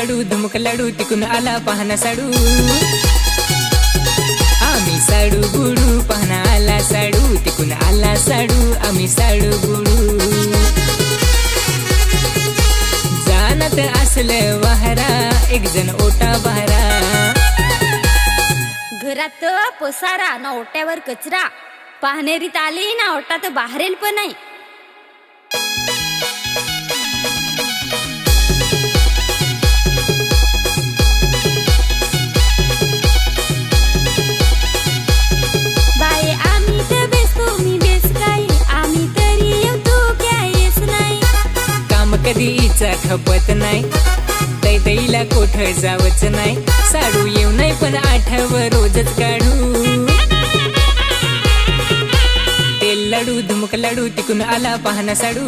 लडू धुमक लडू तिकून आला पाहना साडू. आम्ही साडू गुडू पाहना आला साडू तिकून आला साडू आम्ही साडू गुडू जाणत असलं वाहरा एक जण ओटा बहरा. घरात पसारा ना ओट्यावर कचरा. पाहणेरीत आली ना ओटात बाहेरेल पण नाही. खपत नाही. दैदैला कोठ जावच नाही. साडू येऊ नाही पण आठव रोजच काढू. तेल लाडू धुमक लाडू तिकून आला पाहना साडू.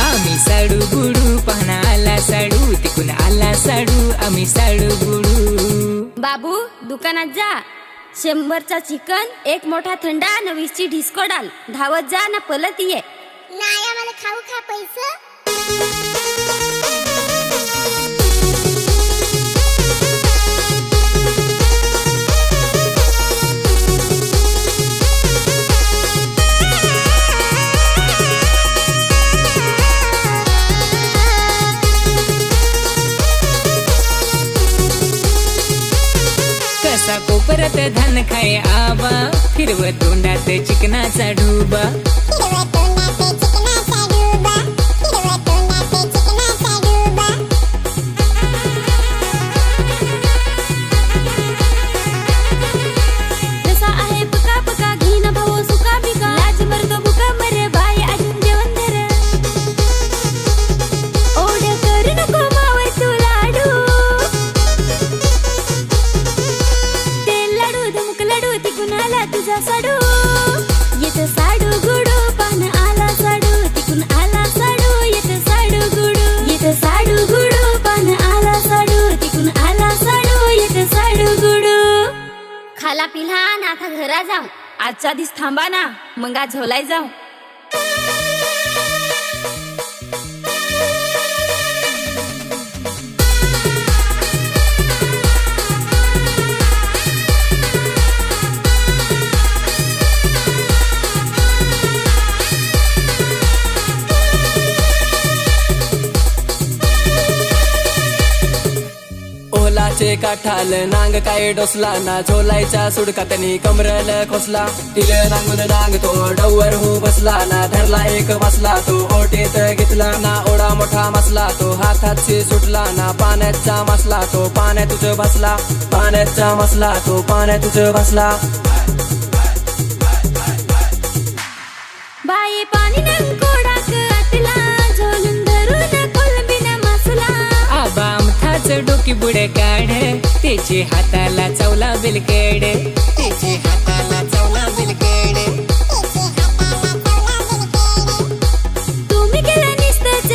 आम्ही साडू गुडू पाहना आला साडू तिकून आला साडू आम्ही साडू गुडू. बाबू दुकानात जा. शंभरचा चिकन एक मोठा थंडा न वीसची ढिस्को डाल. धावत जा ना पलत ये. खाऊ खा पैसे. कसा कोपरत धान खाय आबा फिरवत तोंडात चिकनाचा ढुबा खाला ना आता घरा जाऊ. आजचा दिस थांबा ना मग आज झोलाय जाऊ. ओलाचे काठाल नांग काय डोसला ना झोलायचा सुडका त्यांनी कमरल खोसला. तिल नांगून नांग तो डवर हो बसला ना धरला एक बसला तो ओटीत घेतला ना ओढा मोठा मसला तो हातात सुटला ना पाण्याचा मसला तो पाण्यात तुझ बसला. पाण्याचा मसला तो पाण्यात तुझ बसला. अमथाच बुडे काढ त्याचे हाताला चवला बिलकेड. त्याचे हाताला चवला बिलकेड. तुम्ही धरा दिसत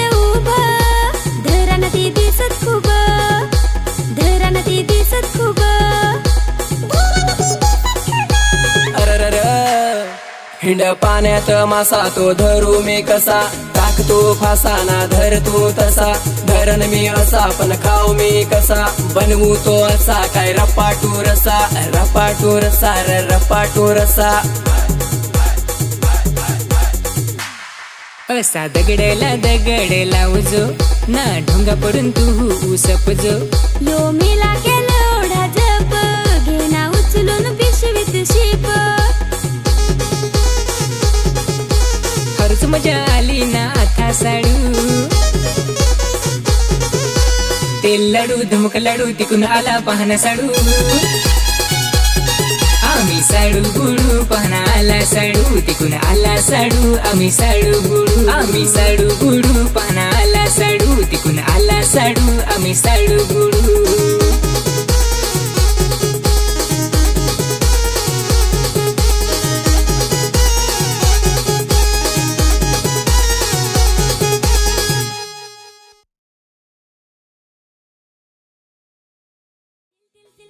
खूप. धरा दिसत खूप. हिंड पाण्यात मासा तो धरू मी कसा? टाकतो फासा ना धर तू तसा. धरण मी असा पण खाऊ मी कसा? बनवू तो असा काय रपाटू रसा? रपाटू रसा र रपाटू रसा. असा दगडला दगड लावजो ना ढोंगा पडून तू सपजो यो मेला लाडू धुमक लाडू तिकून आला पाहना साडू आम्ही साडू गुडू पाहना आला साडू तिकून आला साडू आम्ही साडू गुडू आम्ही साडू गुडू पाहना आला साडू तिकून आला साडू आम्ही साडू गुडू